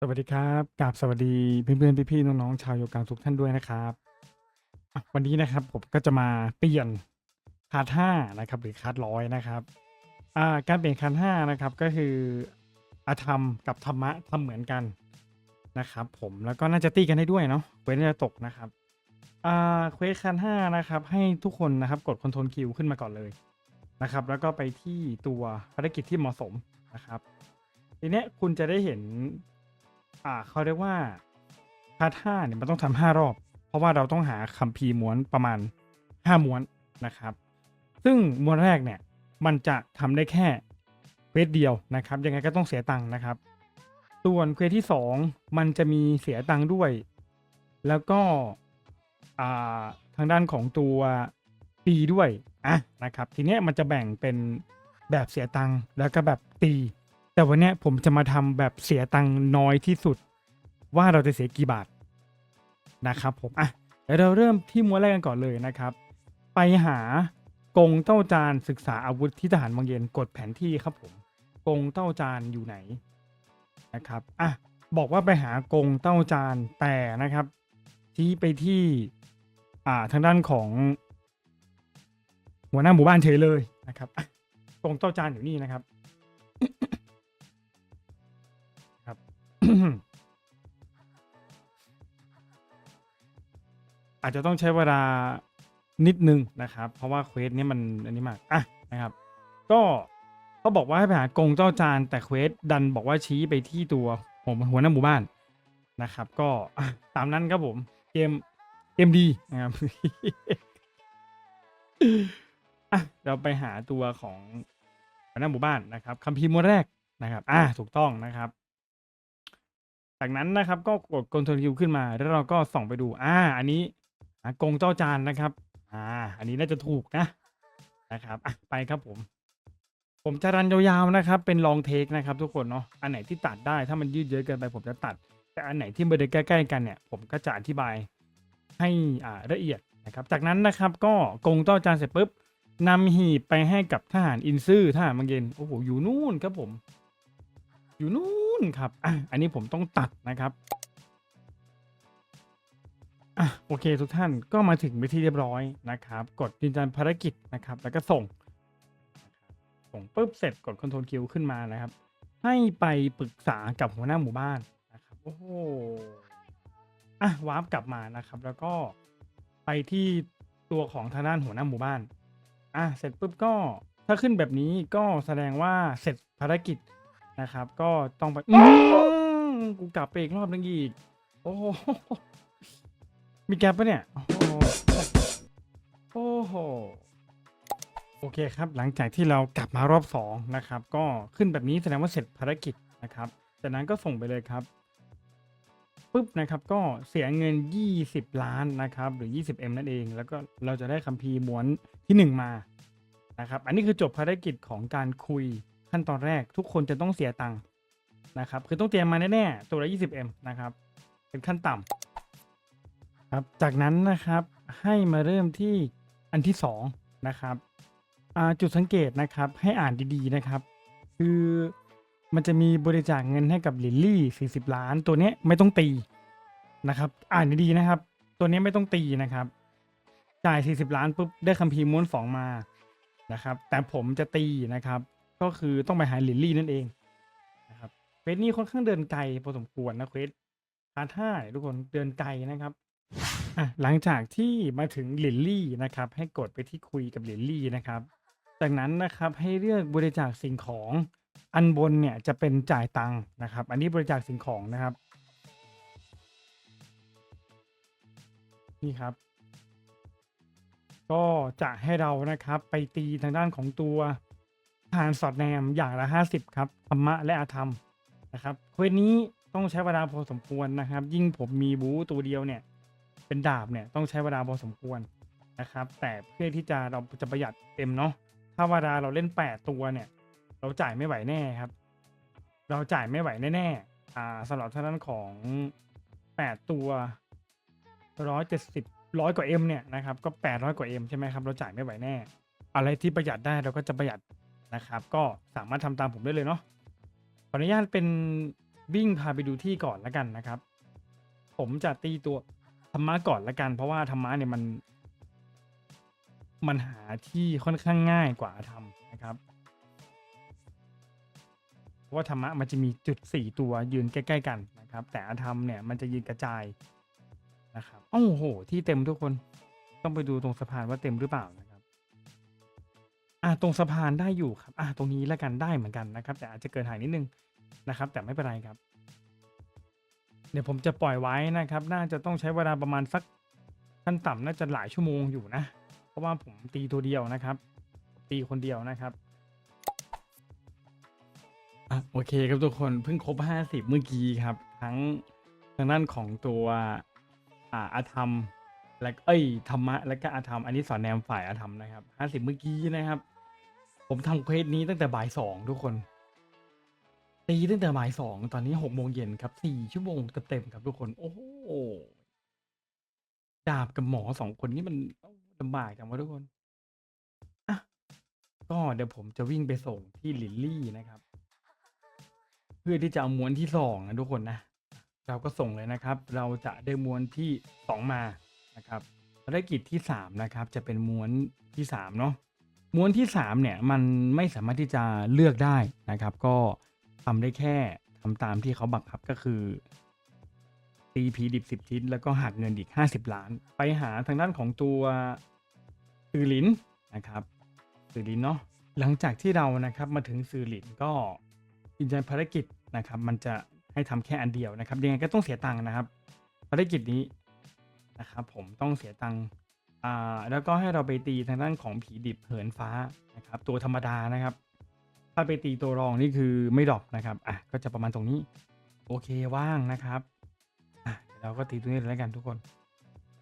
สวัสดีครับกราบสวัสดีเพื่อนๆพี่ๆน้องๆชาวโยกังทุกท่านด้วยนะครับ วันนี้นะครับผมก็จะมาเปลี่ยนคาร์ดห้านะครับ หรือคาร์ดร้อยนะครับการเปลี่ยนคาร์ดห้านะครับก็คืออาธรรมกับธรรมะทำเหมือนกันนะครับ ผมแล้วก็น่าจะตีกันได้ด้วยเนาะเว้นจะตกนะครับเควสคาร์ดห้านะครับ ให้ทุกคนนะครับกดคอนโทรลคิวขึ้นมาก่อนเลยนะครับ แล้วก็ไปที่ตัวภารกิจที่เหมาะสมนะครับทีเนี้ยคุณจะได้เห็น อ่าเขาเรียกว่าพาร์ทห้าเนี่ยมันต้องทำห้ารอบ เพราะว่าเราต้องหาคัมภีร์ม้วนประมาณห้าม้วนนะครับ ซึ่งม้วนแรกเนี่ยมันจะทำได้แค่เควสเดียวนะครับ ยังไงก็ต้องเสียตังค์นะครับ ส่วนเควสที่สองมันจะมีเสียตังค์ด้วย แล้วก็อ่าทางด้านของตัวปีด้วยอะนะครับ ทีเนี้ยมันจะแบ่งเป็นแบบเสียตังค์แล้วก็แบบตี แต่วันเนี้ยผมจะมาทำแบบเสียตังค์น้อยที่สุด ว่าเราจะเสียกี่บาทนะครับผมอะเดี๋ยวเราเริ่มที่ม้วนแรกกันก่อนเลยนะครับ ไปหากงเต้าจานศึกษาอาวุธที่ทหารบางเย็นกดแผนที่ครับผมกงเต้าจานอยู่ไหนนะครับอะบอกว่าไปหากงเต้าจานแต่นะครับ ชี้ไปที่อ่าทางด้านของ หัวหน้าหมู่บ้านเฉยเลยนะครับกงเต้าจานอยู่นี่นะครับ อาจจะต้องใช้เวลานิดนึงนะครับ เพราะว่าเควสนี้มันอันนี้มากอะนะครับ ก็เขาบอกว่าให้ไปหากงเจ้าจานแต่เควสดันบอกว่าชี้ไปที่ตัวผมหัวหน้าหมู่บ้านนะครับ ก็ตามนั้นครับผม เกมเกมดีนะครับอะเราไปหาตัวของหัวหน้าหมู่บ้านนะครับคัมภีร์ม้วนแรกนะครับ อ่าถูกต้องนะครับ จากนั้นนะครับก็กดคอนโทรลคิวขึ้นมา แล้วเราก็ส่องไปดู อ่า อันนี้กงเจ้าจานนะครับ อ่า อันนี้น่าจะถูกนะนะครับอะไปครับผม ผมจะรันยาวๆนะครับ เป็นลองเทคนะครับ ทุกคนเนาะอันไหนที่ตัดได้ถ้ามันยืดเยอะเกินไปผมจะตัด แต่อันไหนที่มันใกล้ๆกันเนี่ย ผมก็จะอธิบายให้อ่าละเอียดนะครับ จากนั้นนะครับก็กงเจ้าจานเสร็จปุ๊บนำหีบไปให้กับทหารอินซื่อทหารบางเย็นโอ้โหอยู่นู่นครับผม อยู่นู่นครับอะอันนี้ผมต้องตัดนะครับอะโอเคทุกท่านก็มาถึงไปที่เรียบร้อยนะครับ กดยืนยันภารกิจนะครับ แล้วก็ส่ง ส่งปุ๊บเสร็จกดคอนโทรลคิวขึ้นมานะครับ ให้ไปปรึกษากับหัวหน้าหมู่บ้านนะครับโอ้โหอะวาร์ปกลับมานะครับ แล้วก็ไปที่ตัวของทางด้านหัวหน้าหมู่บ้านอะเสร็จปุ๊บก็ถ้าขึ้นแบบนี้ก็แสดงว่าเสร็จภารกิจ นะครับ ก็ต้องไปอืมกูกลับไปอีกรอบนึงอีก โอ้โหมีแกลบปะเนี่ยโอ้โหโอ้โห โอเคครับ หลังจากที่เรากลับมารอบสองนะครับ ก็ขึ้นแบบนี้แสดงว่าเสร็จภารกิจนะครับ จากนั้นก็ส่งไปเลยครับปุ๊บนะครับก็เสียเงิน 20 ล้านนะครับ หรือ 20M นั่นเอง แล้วก็เราจะได้คัมภีร์ม้วนที่ 1 มานะครับ อันนี้คือจบภารกิจของการคุย ขั้นตอนแรกทุกคนจะต้องเสียตังค์นะครับ คือต้องเตรียมมาแน่ๆ ตัวละ 20M นะครับ เป็นขั้นต่ำครับ จากนั้นนะครับให้มาเริ่มที่อันที่สองนะครับจุดสังเกตนะครับให้อ่านดีๆนะครับ คือมันจะมีบริจาคเงินให้กับลิลลี่ 40 ล้าน ตัวนี้ไม่ต้องตีนะครับ อ่านดีๆนะครับ ตัวนี้ไม่ต้องตีนะครับ จ่าย 40 ล้านปุ๊บได้คัมภีร์ม้วนสองมานะครับ แต่ผมจะตีนะครับ ก็คือต้องไปหาลิลลี่นั่นเองนะครับเควสนี้ค่อนข้างเดินไกลพอสมควรนะเควสพาร์ทห้ายทุกคนเดินไกลนะครับอะหลังจากที่มาถึงลิลลี่นะครับ ให้กดไปที่คุยกับลิลลี่นะครับ จากนั้นนะครับให้เลือกบริจาคสิ่งของอันบนเนี่ยจะเป็นจ่ายตังค์นะครับ อันนี้บริจาคสิ่งของนะครับนี่ครับ ก็จะให้เรานะครับไปตีทางด้านของตัว ทหารสอดแนมอย่างละห้าสิบครับธรรมะและอาธรรมนะครับเควสนี้ต้องใช้เวลาพอสมควรนะครับ ยิ่งผมมีบูตัวเดียวเนี่ย เป็นดาบเนี่ยต้องใช้เวลาพอสมควรนะครับ แต่เพื่อที่จะเราจะประหยัดเต็มเนาะถ้าเวลาเราเล่นแปดตัวเนี่ย เราจ่ายไม่ไหวแน่ครับ เราจ่ายไม่ไหวแน่ๆอ่าสำหรับท่างด้นของแปดตัวร้อยเจ็ดสิบร้อยกว่าเอ็มเนี่ยนะครับก็แปดร้อยกว่าเอ็มใช่ไหมครับเราจ่ายไม่ไหวแน่ อะไรที่ประหยัดได้เราก็จะประหยัด นะครับ ก็สามารถทำตามผมได้เลยเนาะขออนุญาตเป็นวิ่งพาไปดูที่ก่อนล้วกันนะครับ ผมจะตีตัวธรรมะก่อนละกัน เพราะว่าธรรมะเนี่ยมัน มันหาที่ค่อนข้างง่ายกว่าอาธรรมนะครับเพราะว่าธรรมะมันจะมีจุดสี่ตัวยืนใกล้ๆกันนะครับ แต่อาธรรมเนี่ยมันจะยืนกระจายนะครับโอ้โห ที่เต็มทุกคนต้องไปดูตรงสะพานว่าเต็มหรือเปล่านะ อ่าตรงสะพานได้อยู่ครับอ่าตรงนี้แล้วกันได้เหมือนกันนะครับ แต่อาจจะเกินหายนิดนึงนะครับ แต่ไม่เป็นไรครับ เดี๋ยวผมจะปล่อยไว้นะครับ น่าจะต้องใช้เวลาประมาณสักขั้นต่ำน่าจะหลายชั่วโมงอยู่นะ เพราะว่าผมตีตัวเดียวนะครับ ตีคนเดียวนะครับอะโอเคครับทุกคนเพิ่งครบห้าสิบเมื่อกี้ครับ ทั้งทางด้านของตัวอ่าอาธรรมและเอ้ยธรรมะและก็อาธรรมอันนี้สอนแนมฝ่ายอาธรรมนะครับห้าสิบเมื่อกี้นะครับ ผมทำเควสนี้ตั้งแต่บ่ายสองทุกคนตีตั้งแต่บ่ายสองตอนนี้หกโมงเย็นครับสี่ชั่วโมงเต็มๆครับทุกคน โอ้โหดาบกับหมอสองคนนี้มันลำบากจังวะทุกคนอะก็เดี๋ยวผมจะวิ่งไปส่งที่ลิลลี่นะครับ เพื่อที่จะเอาม้วนที่สองนะทุกคนนะเราก็ส่งเลยนะครับ เราจะได้ม้วนที่สองมานะครับภารกิจที่สามนะครับ จะเป็นม้วนที่สามเนาะ ม้วนที่สามเนี่ย มันไม่สามารถที่จะเลือกได้นะครับ ก็ทำได้แค่ทำตามที่เขาบังคับก็คือตีพีดิบสิบชิ้นแล้วก็หักเงินอีกห้าสิบล้าน ไปหาทางด้านของตัวสื่อหลินนะครับสื่อหลินเนาะหลังจากที่เรานะครับมาถึงสื่อหลินก็ยืนยันภารกิจนะครับ มันจะให้ทำแค่อันเดียวนะครับ ยังไงก็ต้องเสียตังค์นะครับ ภารกิจนี้นะครับ ผมต้องเสียตังค์ อ่าแล้วก็ให้เราไปตีทางด้านของผีดิบเหินฟ้านะครับตัวธรรมดานะครับ ถ้าไปตีตัวรองนี่คือไม่ดรอปนะครับอะก็จะประมาณตรงนี้ โอเคว่างนะครับอะเราก็ตีตัวนี้เลยแล้วกันทุกคน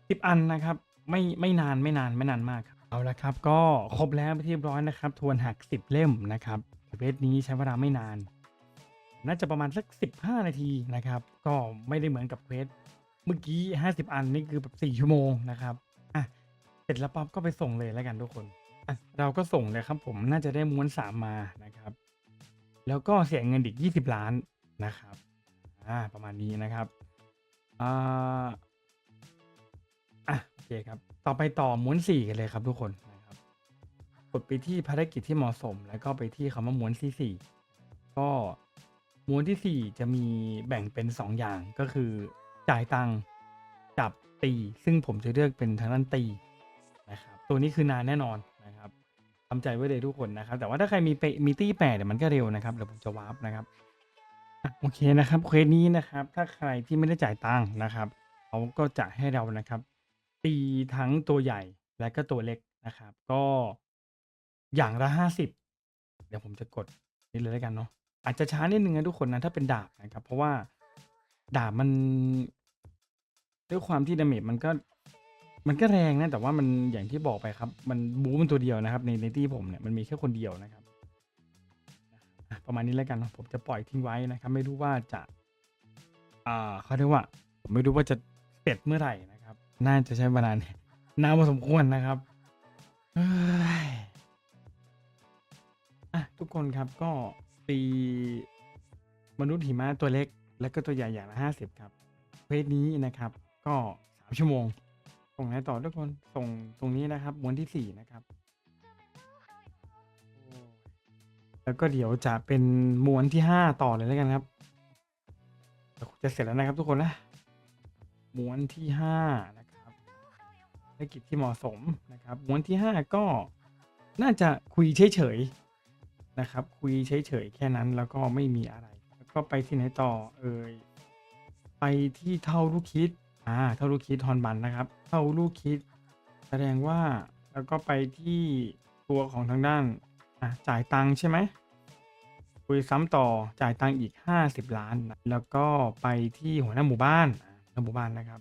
สิบอันนะครับไม่ไม่นานไม่นานไม่นานมากครับเอาละครับก็ครบแล้วไปที่เรียบร้อยนะครับ ทวนหักสิบเล่มนะครับเวทนี้ใช้เวลาไม่นาน น่าจะประมาณสัก15นาทีนะครับ ก็ไม่ได้เหมือนกับเวสเมื่อกี้50อันนี่คือแบบ4ชั่วโมงนะครับ เสร็จแล้วปั๊บก็ไปส่งเลยแล้วกันทุกคนอะเราก็ส่งเลยครับผมน่าจะได้ม้วน3มมานะครับ แล้วก็เสียเงินอีก20ล้านนะครับอ่าประมาณนี้นะครับอ่าอะโอเคครับ ต่อไปต่อม้วน4กันเลยครับทุกคนนะครับกดไปที่ภารกิจที่เหมาะสม แล้วก็ไปที่คำว่าม้วนที่4ก็ม้วนที่4จะมีแบ่งเป็น2อย่างก็คือจ่ายตังค์กับตี ซึ่งผมจะเลือกเป็นทางด้านตี ตัวนี้คือนานแน่นอนนะครับทำใจไว้เลยทุกคนนะครับ แต่ว่าถ้าใครมีไปมีตี้แปดเดี๋ยวมันก็เร็วนะครับเดี๋ยวผมจะวาร์ปนะครับโอเคนะครับเควสนี้นะครับ ถ้าใครที่ไม่ได้จ่ายตังค์นะครับเขาก็จะให้เรานะครับ ตีทั้งตัวใหญ่และก็ตัวเล็กนะครับ ก็อย่างละห้าสิบเดี๋ยวผมจะกดนี่เลยแล้วกันเนาะอาจจะช้านิดนึงนะทุกคนนะถ้าเป็นดาบนะครับ เพราะว่าดาบมันด้วยความที่ดาเมจมันก็ มันก็แรงนะแต่ว่ามันอย่างที่บอกไปครับ มันบูมันตัวเดียวนะครับ ในในที่ผมเนี่ยมันมีแค่คนเดียวนะครับประมาณนี้แล้วกันผมจะปล่อยทิ้งไว้นะครับ ไม่รู้ว่าจะอ่าเขาเรียกว่า ผมไม่รู้ว่าจะเสร็จเมื่อไหร่นะครับ น่าจะใช้เวลาเนี่ยนานพอสมควรนะครับเฮ้ยอะทุกคนครับก็ตีมนุษย์หิมะตัวเล็ก แล้วก็ตัวใหญ่อย่างละห้าสิบครับเควสนี้นะครับ ก็สามชั่วโมง ส่งไหนต่อทุกคนส่งตรงนี้นะครับม้วนที่สี่นะครับ แล้วก็เดี๋ยวจะเป็นม้วนที่ห้าต่อเลยแล้วกันครับจะเสร็จแล้วนะครับทุกคนนะม้วนที่ห้านะครับภารกิจที่เหมาะสมนะครับม้วนที่ห้าก็น่าจะคุยเฉยๆนะครับ คุยเฉยๆแค่นั้นแล้วก็ไม่มีอะไร แล้วก็ไปที่ไหนต่อเอ่ยไปที่เท่าลูกคิด อ่าเท่าลูกคิดฮอนบันนะครับเท่าลูกคิด แสดงว่าแล้วก็ไปที่ตัวของทางด้านอะจ่ายตังค์ใช่ไหมคุยซ้ำต่อจ่ายตังค์อีก 50 ล้านนะแล้วก็ไปที่หัวหน้าหมู่บ้านหัวหน้าหมู่บ้านนะครับ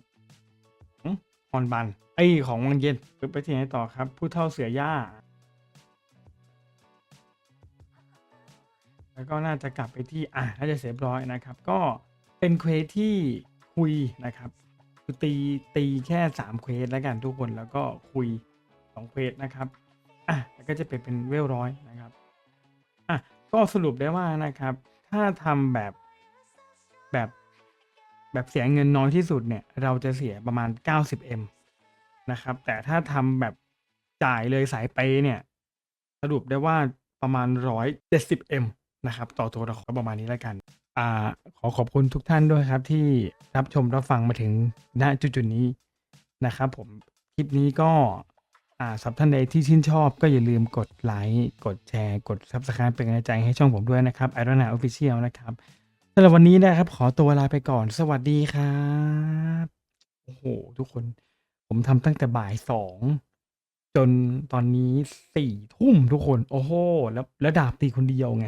ฮอนบันไอของวังเย็นไปที่ไหนต่อครับ ผู้เท่าเสือย่าแล้วก็น่าจะกลับไปที่อะน่าจะเสร็จเรียบร้อยนะครับ ก็เป็นเควสที่คุยนะครับ คือตีตีแค่สามเควสแล้วกันทุกคนแล้วก็คุยสองเควสนะครับอะแล้วก็จะเป็นเป็นเวลร้อยนะครับอะก็สรุปได้ว่านะครับ ถ้าทำแบบแบบแบบเสียเงินน้อยที่สุดเนี่ย เราจะเสียประมาณ 90M นะครับ แต่ถ้าทำแบบจ่ายเลยสายเปเนี่ย สรุปได้ว่าประมาณ 170M นะครับ ต่อตัวละครประมาณนี้แล้วกัน อ่าขอขอบคุณทุกท่านด้วยครับ ที่รับชมรับฟังมาถึงณจุดๆนี้นะครับ ผมคลิปนี้ก็อ่าสำหรับท่านใดที่ชื่นชอบก็อย่าลืมกดไลค์กดแชร์กด Subscribe เป็นกำลังใจให้ช่องผมด้วยนะครับ i r o n a Official นะครับสำหรับวันนี้นะครับ ขอตัวลาไปก่อน สวัสดีครับโอ้โหทุกคน ผมทำตั้งแต่บ่ายสองจนตอนนี้สี่ทุ่มทุกคน โอ้โห แล้วแล้วดาบตีคนเดียวไง